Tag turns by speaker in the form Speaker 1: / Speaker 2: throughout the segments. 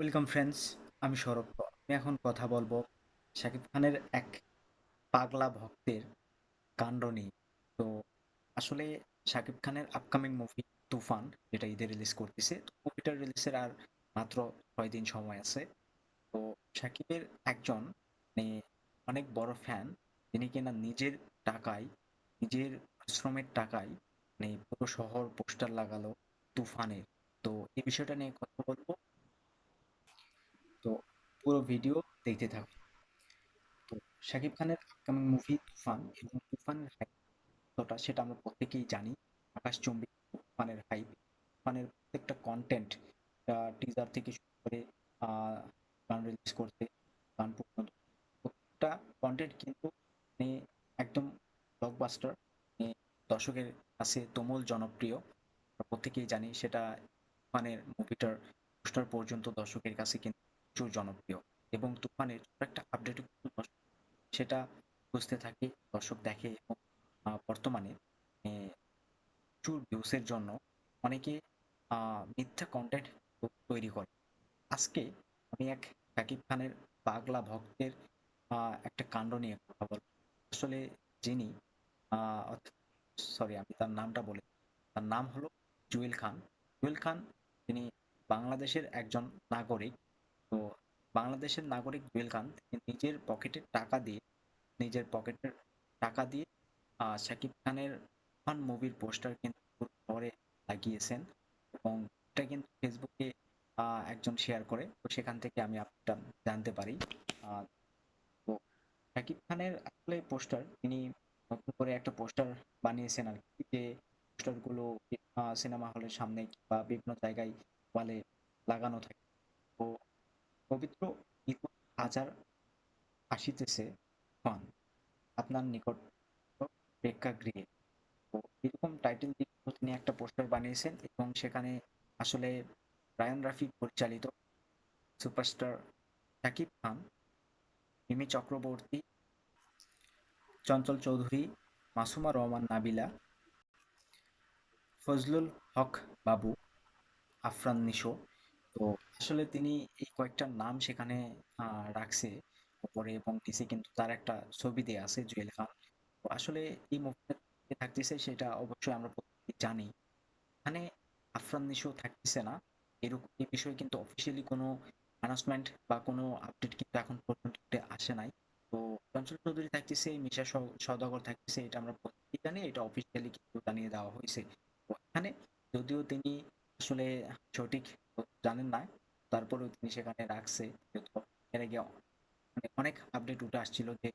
Speaker 1: Welcome friends আমি সৌরভ আমি এখন কথা বলব শাকিব খানের এক পাগলা ভক্তের কাণ্ড নিয়ে। তো আসলে শাকিব খানের আপকামিং মুভি তুফান, যেটা ঈদে রিলিজ করতেছে মুভিটার রিলিজের আর মাত্র ছয় দিন সময় আছে। তো শাকিবের একজন মানে অনেক বড় ফ্যান যিনি কিনা নিজের টাকায়, নিজের পরিশ্রমের টাকায় মানে পুরো শহর পোস্টার লাগালো তুফানের। তো এই বিষয়টা নিয়ে কথা বলব। তো পুরো ভিডিও দেখতে থাকুন তো শাকিব খানের আপকামিং মুভি তুফান এবং তুফানের হাইপ কতটা সেটা আমরা প্রত্যেকেই জানি। আকাশচুম্বী তুফানের হাইপ তুফানের প্রত্যেকটা কন্টেন্ট টিজার থেকে শুরু করে গান রিলিজ করতে গান পর্যন্ত। প্রত্যেকটা কন্টেন্ট কিন্তু মানে একদম ব্লকবাস্টার দর্শকের কাছে তুমুল জনপ্রিয়। প্রত্যেকেই জানি সেটা তুফানের মুভিটার পোস্টার পর্যন্ত দর্শকের কাছে কিন্তু প্রচুর জনপ্রিয় এবং তুফানের ছোট একটা আপডেট সেটা বুঝতে থাকে, দর্শক দেখে এবং বর্তমানে প্রচুর ভিউসের জন্য অনেকে মিথ্যা কন্টেন্ট তৈরি করে। আজকে আমি এক শাকিব খানের পাগলা ভক্তের একটা কাণ্ড নিয়ে কথা বলব। আসলে যিনি সরি আমি তার নামটা বলি, তার নাম হলো জুয়েল খান। জুয়েল খান তিনি বাংলাদেশের একজন নাগরিক। তো বাংলাদেশের নাগরিক তিনি নিজের পকেটের টাকা দিয়ে, নিজের পকেটের টাকা দিয়ে শাকিব খানের ফান মুভির পোস্টার কিন্তু পুরো লাগিয়েছেন এবং এটা কিন্তু ফেসবুকে একজন শেয়ার করে। তো সেখান থেকে আমি আপডেটটা জানতে পারি। তো শাকিব খানের আসলে পোস্টার তিনি নতুন করে একটা পোস্টার বানিয়েছেন আর কি, যে পোস্টারগুলো সিনেমা হলের সামনে বা বিভিন্ন জায়গায় ওয়ালে লাগানো থাকে। তো পবিত্র হাজার আসিতেছে ফান আপনার নিকট প্রেক্ষাগৃহে। তো এরকম টাইটেল দিয়ে তিনি একটা পোস্টার বানিয়েছেন এবং সেখানে আসলে রায়ান রাফি পরিচালিত সুপারস্টার শাকিব খান, মিমি চক্রবর্তী, চঞ্চল চৌধুরী, মাসুমা রহমান নাবিলা, ফজলুল হক বাবু, আফরান নিশো। তো আসলে তিনি এই কয়েকটা নাম সেখানে রাখছে। উপরে এবং নিচে কিন্তু তার একটা ছবি দেয়া আছে, জুয়েল খান। আসলে এই মুভিটা থাকতেছে সেটা অবশ্যই আমরা প্রত্যেকেই জানি। এখানে আফরান নিশো থাকতেছে না। এরকম এই বিষয়ে কিন্তু অফিসিয়ালি কোনো অ্যানাউন্সমেন্ট বা কোনো আপডেট কিন্তু এখন পর্যন্ত আসে নাই। তো চঞ্চল চৌধুরী থাকতেছে, মিশা সওদাগর থাকতেছে, এটা আমরা প্রত্যেকেই জানি, এটা অফিসিয়ালি কিন্তু জানিয়ে দেওয়া হয়েছে। তো এখানে যদিও তিনি আসলে সঠিক জানেন না তারপরেও তিনি সেখানে রাখছে। এর আগে মানে অনেক আপডেট উঠে আসছিল যে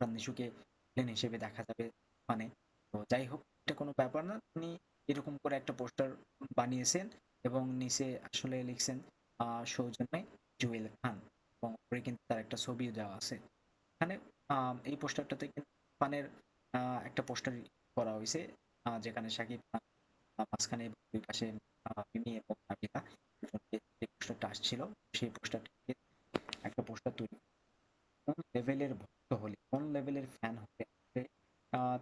Speaker 1: নিশুকে ভিলেন হিসেবে দেখা যাবে মানে। তো যাই হোক, এটা কোনো ব্যাপার না। তিনি এরকম করে একটা পোস্টার বানিয়েছেন এবং নিচে আসলে লিখছেন সৌজন্যে জুয়েল খান এবং উপরে কিন্তু তার একটা ছবিও দেওয়া আছে। এখানে এই পোস্টারটাতে কিন্তু খানের একটা পোস্টার করা হয়েছে যেখানে খান মাঝখানে দুই পাশে মিমি এবং নাবিলা পোস্টারটা আসছিল সেই পোস্টারটাকে একটা পোস্টার তৈরি কোন লেভেলের ভক্ত হলে কোন লেভেলের ফ্যান হলে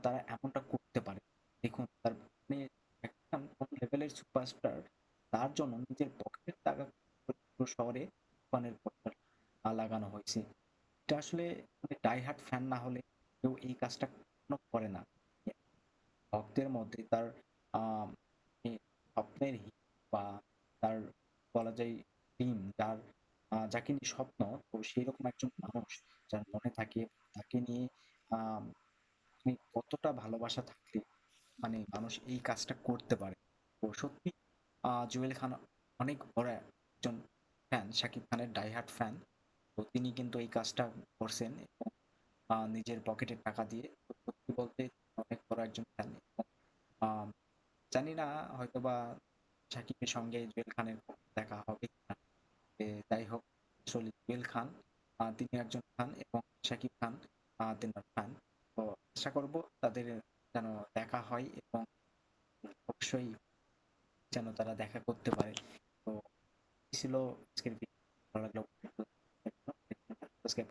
Speaker 1: তারা এমনটা করতে পারে? দেখুন তার মানে একদম কোন লেভেলের সুপারস্টার তার জন্য নিজের পকেটের টাকা শহরে ফানের পোস্টার লাগানো হয়েছে। এটা আসলে মানে ডাই হার্ট ফ্যান না হলে কেউ এই কাজটা কখনো করে না। ভক্তের মধ্যে তার আহ, স্বপ্নের বলা যায় টিম যার যাকে নিয়ে স্বপ্ন, তো সেই রকম একজন মানুষ যার মনে থাকে তাকে নিয়ে আহ মানে কতটা ভালোবাসা থাকলে মানে মানুষ এই কাজটা করতে পারে। তো সত্যি জুয়েল খান অনেক বড় একজন ফ্যান শাকিব খানের ডাইহার্ট ফ্যান তো তিনি কিন্তু এই কাজটা করছেন এবং নিজের পকেটের টাকা দিয়ে সত্যি বলতে অনেক বড় একজন ফ্যান জানি না হয়তোবা শাকিবের সঙ্গে জুয়েল খানের দেখা হবে যাই হোক, আসলে জুয়েল খান তিনি একজন খান এবং শাকিব খান তিনি খান। তো আশা করব তাদের যেন দেখা হয় এবং অবশ্যই যেন তারা দেখা করতে পারে। তো ছিল আজকের ভালো লাগল সাবস্ক্রাইব